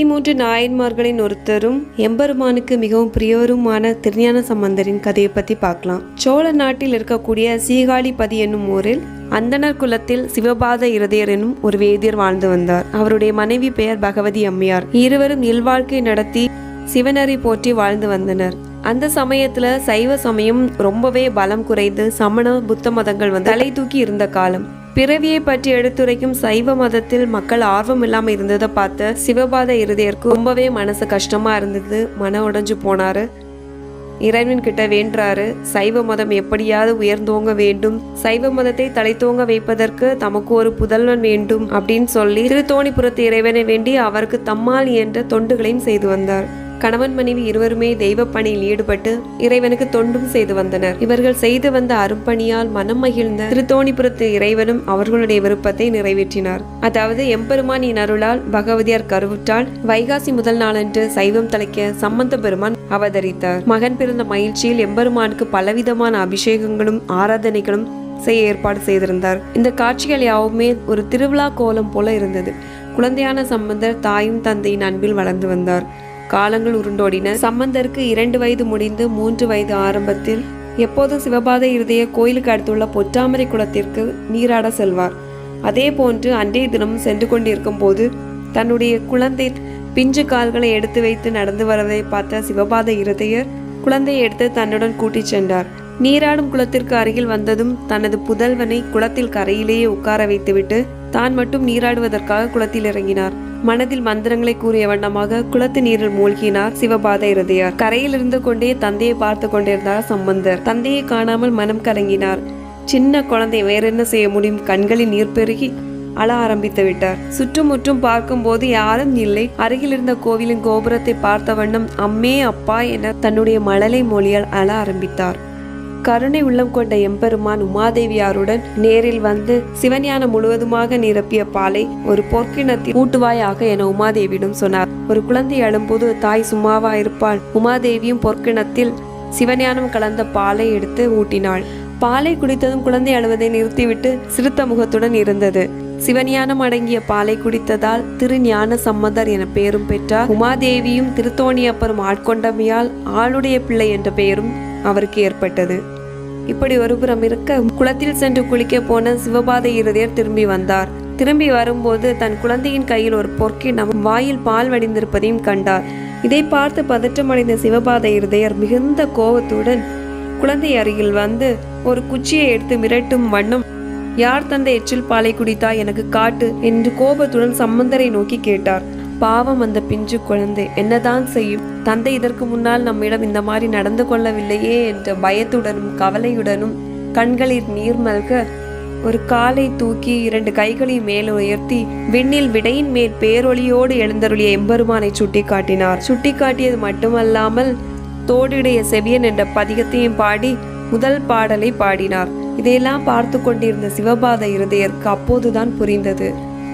இருபத்தி மூன்று நாயன்மார்களின் ஒருத்தரும் எம்பெருமானுக்கு மிகவும் பிரியருமான திருஞான சம்பந்தரின் கதையை பத்தி பார்க்கலாம். சோழ நாட்டில் இருக்கக்கூடிய சீகாழிபதி என்னும் ஊரில் அந்தணர் குலத்தில் சிவபாத இருதயர் என்னும் ஒரு வேதியர் வாழ்ந்து வந்தார். அவருடைய மனைவி பெயர் பகவதி அம்மையார். இருவரும் இல்வாழ்க்கை நடத்தி சிவனரி போற்றி வாழ்ந்து வந்தனர். அந்த சமயத்துல சைவ சமயம் ரொம்பவே பலம் குறைந்து சமண புத்த மதங்கள் வந்து தலை தூக்கி இருந்த காலம். பிறவியை பற்றி எடுத்துரைக்கும் சைவ மதத்தில் மக்கள் ஆர்வம் இல்லாம இருந்ததை பார்த்த சிவபாத இருதயருக்கு ரொம்பவே மனசு கஷ்டமா இருந்தது. மன உடைஞ்சு போனாரு. இறைவன் கிட்ட வேண்டுறாரு சைவ மதம் எப்படியாவது உயர்ந்தோங்க வேண்டும். சைவ மதத்தை தலைத்தோங்க வைப்பதற்கு தமக்கு ஒரு புதல்வன் வேண்டும் அப்படின்னு சொல்லி திருத்தோணிபுரத்து இறைவனை வேண்டி அவருக்கு தம்மால் என்ற தொண்டுகளையும் செய்து வந்தார். கணவன் மனைவி இருவருமே தெய்வ பணியில் ஈடுபட்டு இறைவனுக்கு தொண்டும் செய்து வந்தனர். இவர்கள் செய்து வந்த அரும்பணியால் மனம் மகிழ்ந்த திருத்தோணிபுரத்து இறைவனும் அவர்களுடைய விருப்பத்தை நிறைவேற்றினார். அதாவது எம்பெருமானின் அருளால் பகவதியார் கருவுற்றால் வைகாசி முதல் நாளன்று சைவம் தலைக்க சம்பந்த பெருமான் அவதரித்தார். மகன் பிறந்த மகிழ்ச்சியில் எம்பெருமானுக்கு பலவிதமான அபிஷேகங்களும் ஆராதனைகளும் செய்ய ஏற்பாடு செய்திருந்தார். இந்த காட்சிகள் யாவுமே ஒரு திருவிழா கோலம் போல இருந்தது. குழந்தையான சம்பந்தர் தாயும் தந்தையின் அன்பில் வளர்ந்து வந்தார். காலங்கள் உருண்டோடின. சம்பந்தருக்கு இரண்டு வயது முடிந்து மூன்று வயது ஆரம்பத்தில் எப்போதும் சிவபாத இருதய கோயிலுக்கு அடுத்துள்ள பொற்றாமரை குளத்திற்கு நீராட செல்வார். அதே போன்று அன்றைய தினமும் சென்று கொண்டிருக்கும் போது தன்னுடைய குழந்தை பிஞ்சு கால்களை எடுத்து வைத்து நடந்து வரதை பார்த்த சிவபாத இருதயர் குழந்தையை எடுத்து தன்னுடன் கூட்டிச் சென்றார். நீராடும் குளத்திற்கு அருகில் வந்ததும் தனது புதல்வனை குளத்தில் கரையிலேயே உட்கார வைத்துவிட்டு தான் மட்டும் நீராடுவதற்காக குளத்தில் இறங்கினார். மனதில் மந்திரங்களை கூறிய வண்ணமாக குளத்து நீரில் மூழ்கினார் சிவபாத இருதயார். கரையில் இருந்து கொண்டே தந்தையை பார்த்து கொண்டிருந்தார் சம்பந்தர். தந்தையை காணாமல் மனம் கலங்கினார். சின்ன குழந்தை வேற என்ன செய்ய முடியும்? கண்களில் நீர் பெருகி அழ ஆரம்பித்து விட்டார். சுற்றுமுற்றும் பார்க்கும்போது யாரும் இல்லை. அருகில் இருந்த கோவிலின் கோபுரத்தை பார்த்த வண்ணம் அம்மே அப்பா என தன்னுடைய மழலை மொழியால் அழ ஆரம்பித்தார். கருணை உள்ளம் கொண்ட எம்பெருமான் உமாதேவியாருடன் நேரில் வந்து சிவஞானம் முழுவதுமாக நிரப்பிய பாலை ஒரு பொற்கிணத்தில் ஊட்டுவாயாக என உமாதேவியிடம் சொன்னார். ஒரு குழந்தை அழும்போது தாய் சும்மாவா இருப்பாள். உமாதேவியும் பொற்கிணத்தில் சிவஞானம் கலந்த பாலை எடுத்து ஊட்டினாள். பாலை குடித்ததும் குழந்தை அழுவதை நிறுத்திவிட்டு சிறுத்த முகத்துடன் இருந்தது. சிவஞானம் அடங்கிய பாலை குடித்ததால் திருஞான சம்மதர் என பெயரும் பெற்றார். உமாதேவியும் திருத்தோணியப்பரும் ஆட்கொண்டமையால் ஆளுடைய பிள்ளை என்ற பெயரும் அவருக்கு ஏற்பட்டது. இப்படி ஒருபுறம் இருக்க குளத்தில் சென்று குளிக்க போன சிவபாத இருதயர் திரும்பி வந்தார். திரும்பி வரும்போது தன் குழந்தையின் கையில் ஒரு பொற்கிணம் வாயில் பால் வடிந்திருப்பதையும் கண்டார். இதை பார்த்து பதற்றமடைந்த சிவபாத இருதயர் மிகுந்த கோபத்துடன் குழந்தை அருகில் வந்து ஒரு குச்சியை எடுத்து மிரட்டும் வண்ணம் யார் தந்த எச்சில் பாலை குடித்தா எனக்கு காட்டு என்று கோபத்துடன் சம்பந்தரை நோக்கி கேட்டார். பாவம் அந்த பிஞ்சு குழந்தை. என்னதான் செய்யும்? தந்தை இதற்கு முன்னால் நம்மிடம் இந்த மாதிரி நடந்து கொள்ளவில்லையே என்ற பயத்துடனும் கவலையுடனும் கண்களில் நீர் மல்க ஒரு காலை தூக்கி இரண்டு கைகளை மேல் உயர்த்தி விண்ணில் விடையின் மேல் பேரொளியோடு எழுந்தருளிய எம்பெருமானை சுட்டி காட்டினார் சுட்டி காட்டியது மட்டுமல்லாமல் தோடுடைய செவியன் என்ற பதிகத்தையும் பாடி முதல் பாடலை பாடினார். இதையெல்லாம் பார்த்து கொண்டிருந்த சிவபாத இருதயருக்கு அப்போதுதான் புரிந்தது.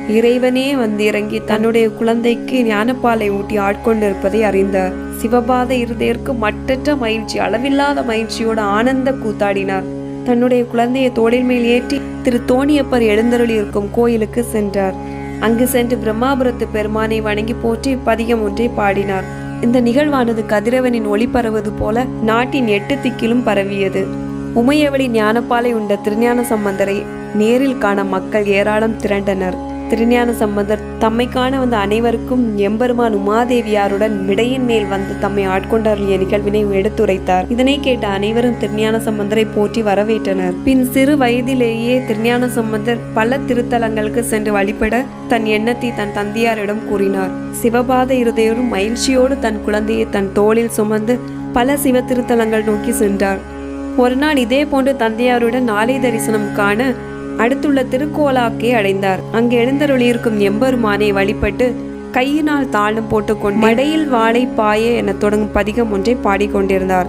இறைவனே வந்து இறங்கி தன்னுடைய குழந்தைக்கு ஞானப்பாலை ஊட்டி ஆட்கொண்டிருப்பதை அறிந்தார் சிவபாத இருதயருக்கு மட்டற்ற மகிழ்ச்சி அளவில்லாத மகிழ்ச்சியோடு ஆனந்த கூத்தாடினார். தன்னுடைய குழந்தையை தோளில் மேல் ஏற்றி திரு தோணியப்பர் எழுந்தருளி இருக்கும் கோயிலுக்கு சென்றார். அங்கு சென்று பிரம்மாபுரத்து பெருமானை வணங்கி போற்றி பதிகம் ஒன்றை பாடினார். இந்த நிகழ்வானது கதிரவனின் ஒளி பரவது போல நாட்டின் எட்டு திக்கிலும் பரவியது. உமையவளி ஞானப்பாலை உண்ட திருஞான சம்பந்தரை நேரில் காண மக்கள் ஏராளம் திரண்டனர். திருஞான சம்பந்தர் தம்மை காண வந்த அனைவருக்கும் எம்பெருமான் உமாதேவியாருடன் விடையின் மேல் வந்து தம்மை ஆட்கொண்டருளிய நிகழ்வினை எடுத்துரைத்தார். இதனை கேட்ட அனைவரும் திருஞான சம்பந்தரை போற்றி வரவேற்றனர். பின் சிறு வயதிலேயே திருஞான சம்பந்தர் பல திருத்தலங்களுக்கு சென்று வழிபட தன் எண்ணத்தை தன் தந்தையாரிடம் கூறினார். சிவபாத இருதயரும் மகிழ்ச்சியோடு தன் குழந்தையை தன் தோளில் சுமந்து பல சிவ திருத்தலங்கள் நோக்கி சென்றார். ஒரு நாள் இதே போன்று தந்தையாருடன் நாளை தரிசனம் காண அடுத்துள்ள திருக்கோலாக்கே அடைந்தார். அங்கு எழுந்தருளியிருக்கும் எம்பெருமானை வழிபட்டு கையினால் தாளம் போட்டுக்கொண்டு மடையில் வாழை பாய என தொடங்கும் பதிகம் ஒன்றை பாடிக்கொண்டிருந்தார்.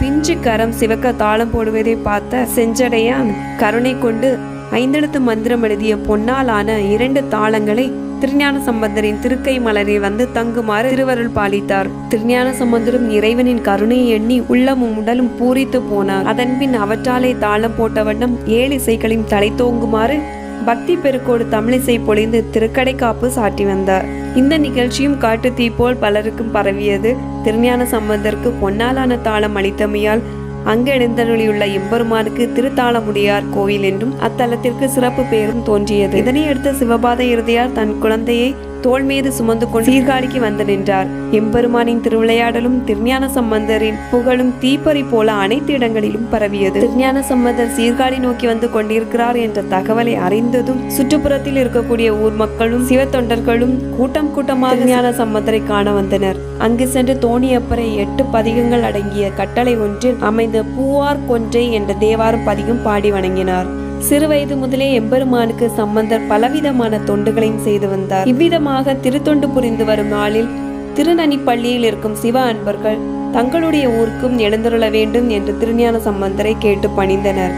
பிஞ்சு கரம் சிவக்க தாளம் போடுவதை பார்த்த செஞ்சடையான் கருணை கொண்டு ஐந்தெழுத்து மந்திரம் எழுதிய பொன்னாலான இரண்டு தாளங்களை திருஞான சம்பந்தரின் திருக்கை மலரில் வந்து தங்குமாறு திருவருள் பாலித்தார். திருஞான சம்பந்தரும் இறைவனின் கருணையை எண்ணி உள்ளமும் உடலும் பூரித்து போனார். அதன்பின் அவற்றாலே தாளம் போட்ட வண்ணம் ஏழு இசைகளையும் தலை தோங்குமாறு பக்தி பெருக்கோடு தமிழிசை பொழிந்து திருக்கடைக்காப்பு சாட்டி வந்தார். இந்த நிகழ்ச்சியும் காட்டு தீ போல் பலருக்கும் பரவியது. திருஞான சம்பந்தருக்கு பொன்னாலான தாளம் அளித்தமையால் அங்கு எழுந்தருளியுள்ள எம்பெருமானுக்கு திருத்தாளமுடியார் கோயில் என்றும் அத்தலத்திற்கு சிறப்பு பெயரும் தோன்றியது. இதனையடுத்து சிவபாத இறுதியார் தன் குழந்தையை தோள் மீது சுமந்து கொண்டு சீர்காழிக்கு வந்து நின்றார். எம்பெருமானின் திருவிளையாடலும் திருஞான சம்பந்தரின் புகழும் தீப்பறி போல அனைத்து இடங்களிலும் பரவியது. திருஞான சம்பந்தர் சீர்காழி நோக்கி வந்து கொண்டிருக்கிறார் என்ற தகவலை அறிந்ததும் சுற்றுப்புறத்தில் இருக்கக்கூடிய ஊர் மக்களும் சிவத்தொண்டர்களும் கூட்டம் கூட்டமாக ஞான சம்பந்தரை காண வந்தனர். அங்கு சென்று தோணியப்பரை எட்டு பதிகங்கள் அடங்கிய கட்டளை ஒன்றில் அமைந்த பூவார் கொன்றை என்ற தேவாரம் பதிகம் பாடி வணங்கினார். சிறுவயது முதலே எம்பெருமானுக்கு சம்பந்தர் பலவிதமான தொண்டுகளையும் செய்து வந்தார். இவ்விதமாக திருத்தொண்டு புரிந்து வரும் நாளில் திருநனிப்பள்ளியில் இருக்கும் சிவ அன்பர்கள் தங்களுடைய ஊருக்கும் எழுந்துள்ள வேண்டும் என்று திருஞான சம்பந்தரை கேட்டு பணிந்தனர்.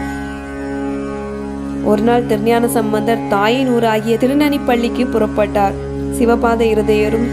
ஒரு நாள் திருஞான சம்பந்தர் தாயின் ஊராகிய திருநனிப்பள்ளிக்கு புறப்பட்டார். சிவபாத இருதயரும்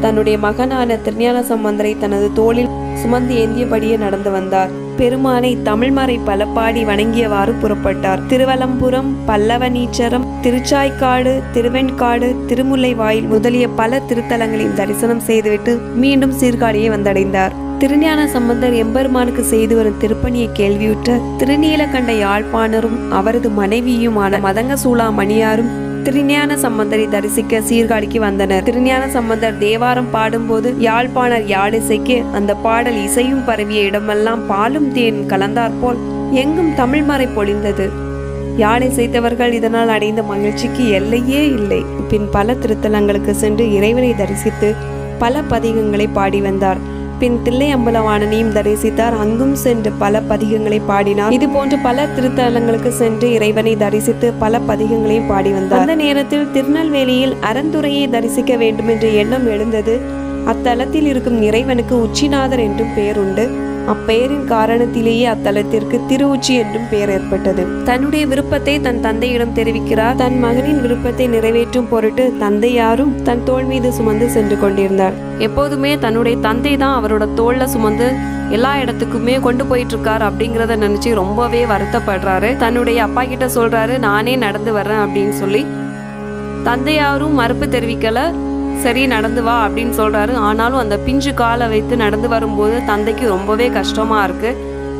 தன்னுடைய மகனான திருஞான சம்பந்தரை தனது தோளில் சுமந்து ஏந்தியபடியே நடந்து வந்தார். பெருமானை தமிழ்மறை பல பாடி வணங்கியவாறு புறப்பட்டார். திருவலம்புரம் பல்லவனீச்சரம் திருச்சாய்க்காடு திருவெண்காடு திருமுல்லைவாயில் முதலிய பல திருத்தலங்களையும் தரிசனம் செய்துவிட்டு மீண்டும் சீர்காழியை வந்தடைந்தார். திருஞான சம்பந்தர் எம்பெருமானுக்கு செய்து வரும் திருப்பணியை கேள்வியுற்ற திருநீலகண்ட யாழ்ப்பாணரும் அவரது மனைவியுமான மதங்க சூளாமணியாரும் திருஞான சம்பந்தரை தரிசிக்க சீர்காழிக்கு வந்தனர். திருஞான சம்பந்தர் தேவாரம் பாடும்போது யாழ்ப்பாணர் யாழிசைக்கு அந்த பாடல் இசையும் பரவிய இடமெல்லாம் பாலும் தேன் கலந்தாற்போல் எங்கும் தமிழ் மறை பொழிந்தது. யாழை செய்தவர்கள் இதனால் அடைந்த மகிழ்ச்சிக்கு எல்லையே இல்லை. பின் பல திருத்தலங்களுக்கு சென்று இறைவனை தரிசித்து பல பதிகங்களை பாடி வந்தார். பின் தில்லை அம்பலவாணனையும் தரிசித்தார். அங்கும் சென்று பல பதிகங்களை பாடினார். இது போன்று பல திருத்தலங்களுக்கு சென்று இறைவனை தரிசித்து பல பதிகங்களையும் பாடி வந்தார். அந்த நேரத்தில் திருநெல்வேலியில் அறந்துரையை தரிசிக்க வேண்டும் என்ற எண்ணம் எழுந்தது. அத்தலத்தில் இருக்கும் இறைவனுக்கு உச்சிநாதர் என்றும் பெயர் உண்டு அப்பெயரின் காரணத்திலேயே அத்தலத்திற்கு திருவுச்சி என்றும் பெயர் ஏற்பட்டது. தன்னுடைய விருப்பத்தை தன் தந்தையிடம் தெரிவிக்கிறார். தன் மகனின் விருப்பத்தை நிறைவேற்றும் பொருட்டு தந்தையாரும் தன் தோள் மீது சுமந்து சென்று கொண்டிருந்தார். எப்போதுமே தன்னுடைய தந்தை தான் அவரோட தோல்ல சுமந்து எல்லா இடத்துக்குமே கொண்டு போயிட்டு இருக்காரு அப்படிங்கிறத நினைச்சு ரொம்பவே வருத்தப்படுறாரு. தன்னுடைய அப்பா கிட்ட சொல்றாரு நானே நடந்து வர்றேன் அப்படின்னு சொல்லி தந்தையாரும் மறுப்பு தெரிவிக்கல. சரி நடந்து வா அப்படின்னு சொல்றாரு. ஆனாலும் அந்த பிஞ்சு காலை வைத்து நடந்து வரும்போது தந்தைக்கு ரொம்பவே கஷ்டமா இருக்கு.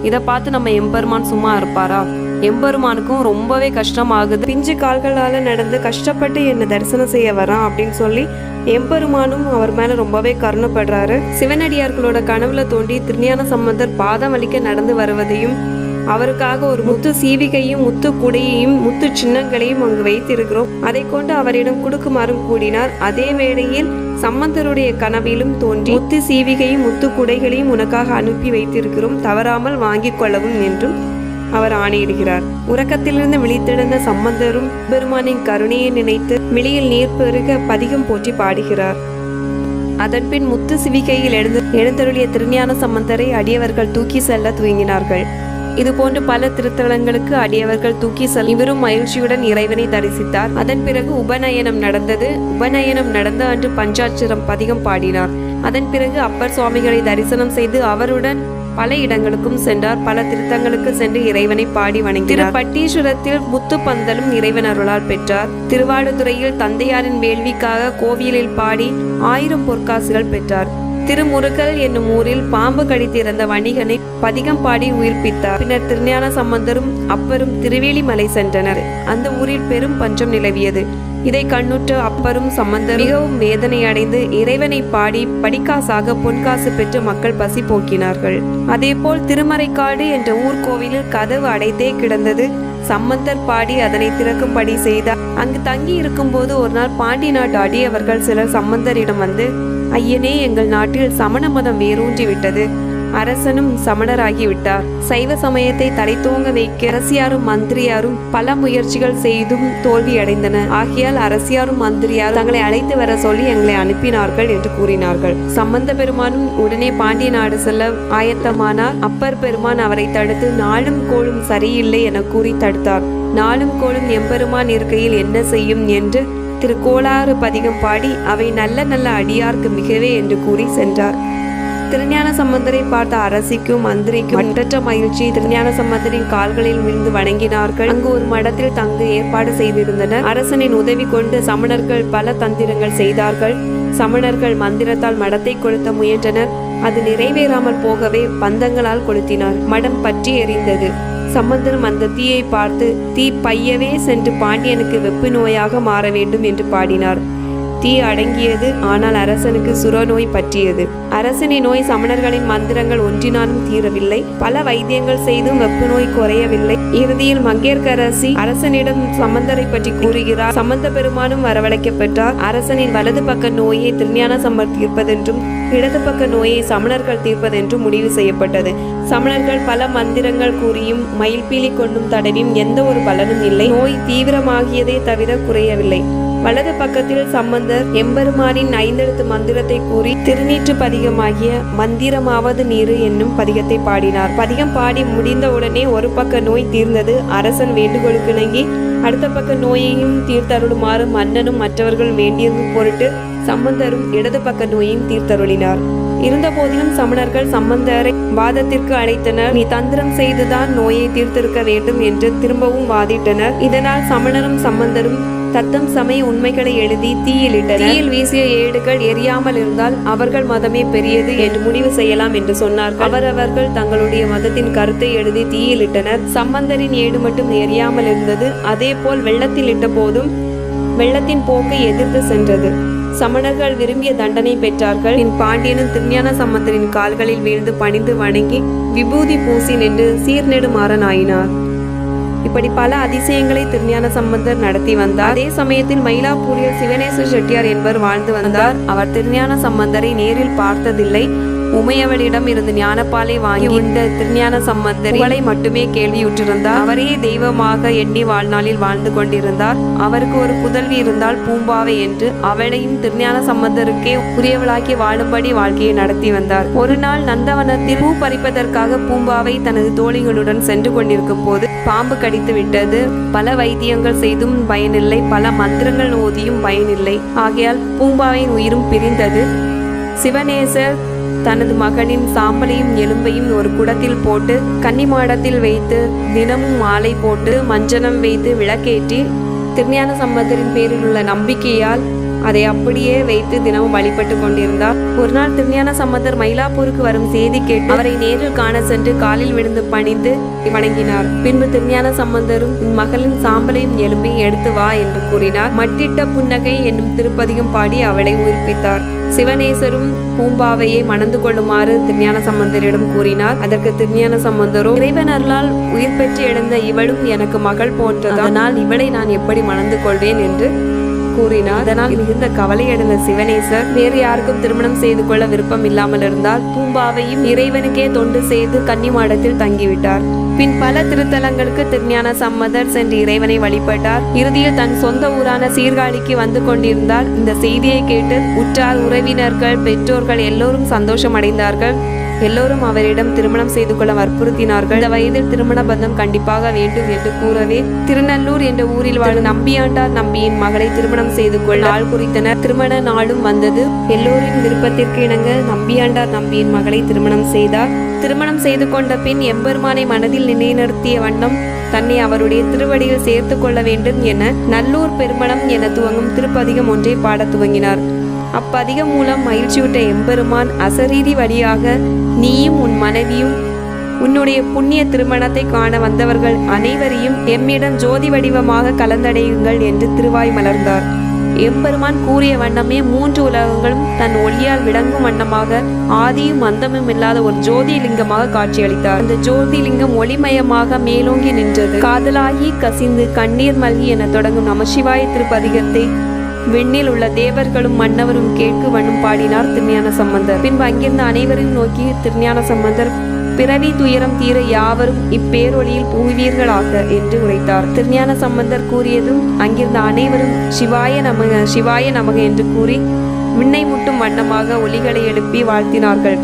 இதை பார்த்து நம்ம எம்பெருமான் சும்மா இருப்பாரா? எம்பெருமானுக்கும் ரொம்பவே கஷ்டமாகுது. பிஞ்சு கால்களால நடந்து கஷ்டப்பட்டு என்னை தரிசனம் செய்ய வரான் அப்படின்னு சொல்லி எம்பெருமானும் அவர் மேல ரொம்பவே கருணப்படுறாரு. சிவனடியார்களோட கனவுல தோண்டி திருஞான சம்பந்தர் பாதம் வலிக்க நடந்து வருவதையும் அவருக்காக ஒரு முத்து சீவிகையும் முத்து குடையையும் முத்து சின்னங்களையும் அங்கு வைத்திருக்கிறோம். அதை கொண்டு அவரிடம் கொடுக்குமாறும் கூடினார். அதே வேளையில் சம்பந்தருடைய கனவிலும் தோன்றி முத்து சீவிகையும் முத்து குடைகளையும் உனக்காக அனுப்பி வைத்திருக்கிறோம். தவறாமல் வாங்கிக் கொள்ளவும் என்றும் அவர் ஆணையிடுகிறார். உறக்கத்திலிருந்து விழித்தெழுந்த சம்பந்தரும் பெருமானின் கருணையை நினைத்து வெளியில் நீர் பெருக பதிகம் போற்றி பாடுகிறார். அதன்பின் முத்து சிவிகையில் எழுந்து எழுந்தருளிய திருஞான சம்பந்தரை அடியவர்கள் தூக்கி செல்ல துவங்கினார்கள். இது போன்று பல திருத்தலங்களுக்கு அடியவர்கள் தூக்கி செல் இவரும் மகிழ்ச்சியுடன் இறைவனை தரிசித்தார். அதன் பிறகு உபநயனம் நடந்தது. உபநயனம் நடந்த அன்று பஞ்சாட்சரம் பதிகம் பாடினார். அதன் பிறகு அப்பர் சுவாமிகளை தரிசனம் செய்து அவருடன் பல இடங்களுக்கும் சென்றார். பல திருத்தங்களுக்கு சென்று இறைவனை பாடி வணங்கினார். பட்டீஸ்வரத்தில் முத்து பந்தலும் இறைவன் அருளால் பெற்றார். திருவாடுதுறையில் தந்தையாரின் வேள்விக்காக கோவிலில் பாடி ஆயிரம் பொற்காசுகள் பெற்றார். திருமுருகல் என்னும் ஊரில் பாம்பு கடித்திருந்த வணிகனை பதிகம் பாடி உயிர்ப்பித்தார். பின்னர் திருஞான சம்பந்தரும் அப்பரும் திருவேலிமலை சென்றனர். அந்த ஊரில் பெரும் பஞ்சம் நிலவியது. இதை கண்ணுற்று அப்பரும் சம்பந்தர் மிகவும் வேதனை அடைந்து இறைவனை பாடி படிக்காசாக பொன்காசு பெற்று மக்கள் பசி போக்கினார்கள். அதேபோல் திருமறைக்காடு என்ற ஊர்கோவிலில் கதவு அடைத்தே கிடந்தது. சம்பந்தர் பாடி அதனை திறக்கும்படி செய்தார். அங்கு தங்கி இருக்கும்போது ஒரு நாள் பாண்டி நாட்டு அடியவர்கள் சிலர் சம்பந்தரிடம் வந்து ஐயனே எங்கள் நாட்டில் சமண மதம் வேரூன்றி விட்டது அரசனும் சமணராகிவிட்டார். சைவ சமயத்தை தடைத்தோங்க வைக்க அரசியாரும் மந்திரியாரும் பல முயற்சிகள் செய்தும் தோல்வியடைந்தன. ஆகையால் அரசியாரும் மந்திரியாரும் தங்களை அழைத்து வர சொல்லி எங்களை அனுப்பினார்கள் என்று கூறினார்கள். சம்பந்த பெருமானும் உடனே பாண்டிய நாடு செல்ல ஆயத்தமானார். அப்பர் பெருமான் அவரை தடுத்து நாளும் கோளும் சரியில்லை என கூறி தடுத்தார். நாளும் கோளும் எம்பெருமான் இருக்கையில் என்ன செய்யும் என்று திரு கோளாறு பதிகம் பாடி அவை நல்ல நல்ல அடியார்க்கு மிகவே என்று கூறி சென்றார். திருஞான சம்பந்தரை பார்த்த அரசிக்கும் மந்திரிக்கும் மற்றற்ற மகிழ்ச்சி திருஞான சம்பந்தரின் கால்களில் விழுந்து வணங்கினார்கள். அங்கு ஒரு மடத்தில் தங்க ஏற்பாடு செய்திருந்தனர். அரசனின் உதவி கொண்டு சமணர்கள் பல தந்திரங்கள் செய்தார்கள். சமணர்கள் மந்திரத்தால் மடத்தை கொளுத்த முயன்றனர். அது நிறைவேறாமல் போகவே பந்தங்களால் கொளுத்தினார். மடம் பற்றி எரிந்தது. சம்பந்தரும் அந்த தீயை பார்த்து தீ பையவே சென்று பாண்டியனுக்கு வெப்பு நோயாக மாற வேண்டும் என்று பாடினார். தீ அடங்கியது ஆனால் அரசனுக்கு சுரநோய் பற்றியது. அரசனின் நோய் சமணர்களின் மந்திரங்கள் ஒன்றினாலும் தீரவில்லை. பல வைத்தியங்கள் செய்தும் வெப்பு நோய் குறையவில்லை. இறுதியில் மங்கையர்க்கரசி அரசனிடம் சம்பந்தரை பற்றி கூறுகிறார். சம்பந்த பெருமானும் வரவழைக்கப்பட்டார் அரசனின் வலது பக்க நோயை திருஞான சம்பர் தீர்ப்பதென்றும் இடது பக்க நோயை சமணர்கள் தீர்ப்பதென்றும் முடிவு செய்யப்பட்டது. சமணர்கள் பல மந்திரங்கள் கூறியும் மயில்பீலி கொண்டும் தடவியும் எந்த ஒரு பலனும் இல்லை. நோய் தீவிரமாகியதே தவிர குறையவில்லை. வலது பக்கத்தில் சம்பந்தர் எம்பெருமானின் ஐந்தெழுத்து மந்திரத்தை கூறி திருநீற்று பதிகமாகிய மந்திரமாவது நீரு என்னும் பதிகத்தை பாடினார். பதிகம் பாடி முடிந்தவுடனே ஒரு பக்க நோய் தீர்ந்தது. அரசன் வேண்டுகோளுக்கு இணங்கி அடுத்த பக்க நோயையும் தீர்த்தருளுமாறு மன்னனும் மற்றவர்கள் வேண்டியது பொருட்டு சம்பந்தரும் இடது பக்க நோயையும் தீர்த்தருளினார். இருந்தபோதிலும் சமணர்கள் சம்பந்தரை வாதத்திற்கு அழைத்தனர். நீ தந்திரம் செய்துதான் நோயை தீர்த்திருக்க வேண்டும் என்று திரும்பவும் வாதிட்டனர். இதனால் சமணரும் சம்பந்தரும் தத்தம் சமய உண்மைகளை எழுதி தீயிலிட்டனர். தீயில் வீசிய ஏடுகள் எரியாமல் இருந்தால் அவர்கள் மதமே பெரியது என்று முடிவு செய்யலாம் என்று சொன்னார்கள். அவரவர்கள் தங்களுடைய மதத்தின் கருத்தை எழுதி தீயிலிட்டனர். சம்பந்தரின் ஏடு மட்டும் எரியாமல் இருந்தது. அதேபோல் வெள்ளத்தில் இட்ட போதும் வெள்ளத்தின் போக்கை எதிர்த்து சென்றது. சமணர்கள் விரும்பிய தண்டனை பெற்றார்கள். பின் பாண்டியனும் திருஞான சம்பந்தரின் கால்களில் வீழ்ந்து பணிந்து வணங்கி விபூதி பூசி நின்று சீர்நெடுமாறனாயினார் இப்படி பல அதிசயங்களை திருஞான சம்பந்தர் நடத்தி வந்தார். அதே சமயத்தில் மயிலாப்பூரில் சிவனேச செட்டியார் என்பவர் வாழ்ந்து வந்தார். அவர் திருஞான சம்பந்தரை நேரில் பார்த்ததில்லை. உமையவளிடம் இருந்து ஞானப்பாலை வாங்கி இந்த திருஞான சம்பந்தர் புகழை மட்டுமே கேள்வியுற்றிருந்தார். அவரே தெய்வமாக எண்ணி வாழ்நாளில் வாழ்ந்து கொண்டிருந்தார். அவருக்கு ஒரு புதல்வி இருந்தால் பூம்பாவை என்று அவளையும் திருஞான சம்பந்தருக்கே உரியவளாக்கி வாழும்படி வாழ்க்கையை நடத்தி வந்தார். ஒரு நாள் நந்தவனத்தில் பூ பறிப்பதற்காக பூம்பாவை தனது தோழிகளுடன் சென்று கொண்டிருக்கும் போது பாம்பு கடித்து விட்டது. பல வைத்தியங்கள் செய்தும் பயனில்லை. பல மந்திரங்கள் ஓதியும் பயனில்லை. ஆகையால் பூம்பாவின் உயிரும் பிரிந்தது. சிவநேசர் தனது மகனின் சாம்பலையும் எலும்பையும் ஒரு குடத்தில் போட்டு கன்னிமாடத்தில் வைத்து தினமும் மாலை போட்டு மஞ்சனம் வைத்து விளக்கேற்றி திருஞான சம்பந்தரின் பேரில் உள்ள நம்பிக்கையால் அதை அப்படியே வைத்து தினமும் வழிபட்டு கொண்டிருந்தார். ஒரு நாள் திருஞான சம்பந்தர் மயிலாப்பூருக்கு வரும் செய்தி கேட்டு அவரை நேரில் காண சென்று காலில் விழுந்து பணிந்து வணங்கினார். பின்பு திருஞான சம்பந்தரும் உன் மகளின் சாம்பலையும் எலும்பையும் எடுத்து வா என்று கூறினார். மட்டிட்ட புன்னகை என்னும் திருப்பதியும் பாடி அவளை உயிர்ப்பித்தார். சிவனேசரும் பூம்பாவையை மணந்து கொள்ளுமாறு திருஞான சம்பந்தரிடம் கூறினார். அதற்கு திருஞான சம்பந்தரும் இறைவனர்களால் உயிர் பெற்று எழுந்த இவளும் எனக்கு மகள் போன்றதனால் இவளை நான் எப்படி மணந்து கொள்வேன்? என்று கூறினார். இதனால் மிகுந்த கவலையடைந்த சிவனேசர் வேறு யாருக்கும் திருமணம் செய்து கொள்ள விருப்பம் இல்லாமல் இருந்தால் பூம்பாவையும் இறைவனுக்கே தொண்டு செய்து கன்னிமாடத்தில் தங்கிவிட்டார். பின் பல திருத்தலங்களுக்கு திருஞான சம்மதர் சென்று இறைவனை வழிபட்டார். இறுதியில் தன் சொந்த ஊரான சீர்காழிக்கு வந்து கொண்டிருந்தால் இந்த செய்தியை கேட்டு உற்றார் உறவினர்கள் பெற்றோர்கள் எல்லோரும் சந்தோஷம் அடைந்தார்கள் எல்லோரும் அவரிடம் திருமணம் செய்து கொள்ள வற்புறுத்தினார்கள். இந்த வயதில் திருமண பந்தம் கண்டிப்பாக வேண்டும் என்று கூறவே திருநல்லூர் என்ற ஊரில் வாழும் நம்பியாண்டார் நம்பியின் மகளை திருமணம் செய்து கொள்ள நாள் குறித்தனர். திருமண நாளும் வந்தது. எல்லோரின் விருப்பத்திற்கு இணங்க நம்பியாண்டார் நம்பியின் மகளை திருமணம் செய்தார். திருமணம் செய்து கொண்ட பின் எம்பெருமானை மனதில் நிலைநிறுத்திய வண்ணம் தன்னை அவருடைய திருவடியில் சேர்த்து கொள்ள வேண்டும் என நல்லூர் பெருமணம் என துவங்கும் திருப்பதிகம் ஒன்றை பாடத் துவங்கினார். அப்பதிகம் மூலம் மகிழ்ச்சியுற்ற எம்பெருமான் அசரீதி வழியாக நீயும் உன் மனைவியும் உன்னுடைய புண்ணிய திருமணத்தை காண வந்தவர்கள் அனைவரையும் எம்மிடம் ஜோதி வடிவமாக கலந்தடையுங்கள் என்று திருவாய் மலர்ந்தார். எம்பெருமான் கூறிய வண்ணமே மூன்று உலகங்களும் தன் ஒளியால் விளங்கும் வண்ணமாக ஆதியும் அந்தமும் இல்லாத ஒரு ஜோதிலிங்கமாக காட்சியளித்தார். அந்த ஜோதி லிங்கம் ஒளிமயமாக மேலோங்கி நின்றது. காதலாகி கசிந்து கண்ணீர் மல்கி என தொடங்கும் நமசிவாய திருப்பதிகத்தை விண்ணில் உள்ள தேவர்களும் மன்னவரும் கேட்கு வண்ணம் பாடினார் திருஞான சம்பந்தர். பின்பு அங்கிருந்த அனைவரையும் நோக்கி திருஞான சம்பந்தர் பிறவி துயரம் தீர யாவரும் இப்பேரொழியில் புகுவீர்களாக? என்று உரைத்தார். திருஞான சம்பந்தர் கூறியதும் அங்கிருந்த அனைவரும் சிவாய நமக சிவாய நமக என்று கூறி விண்ணை முட்டும் வண்ணமாக ஒலிகளை எழுப்பி வாழ்த்தினார்கள்.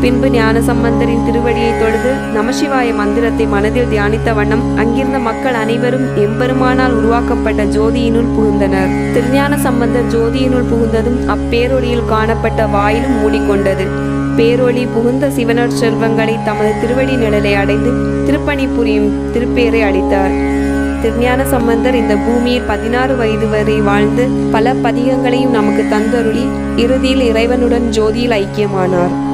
பின்பு ஞான சம்பந்தரின் திருவடியை தொழுது நமசிவாய மந்திரத்தை மனதில் தியானித்த வண்ணம் அங்கிருந்த மக்கள் அனைவரும் எம்பெருமானால் உருவாக்கப்பட்ட ஜோதியினுள் புகுந்தனர். திருஞான சம்பந்தர் ஜோதியினுள் புகுந்ததும் அப்பேரொழியில் காணப்பட்ட வாயிலும் மூடிக்கொண்டது. பேரொளி புகுந்த சிவனர் செல்வங்களை தமது திருவடி நிழலை அடைந்து திருப்பணி புரியும் திருப்பேரை அளித்தார் திருஞான சம்பந்தர் இந்த பூமியில் பதினாறு வயது வரை வாழ்ந்து பல பதிகங்களையும் நமக்கு தந்தருளி இறுதியில் இறைவனுடன் ஜோதியில் ஐக்கியமானார்.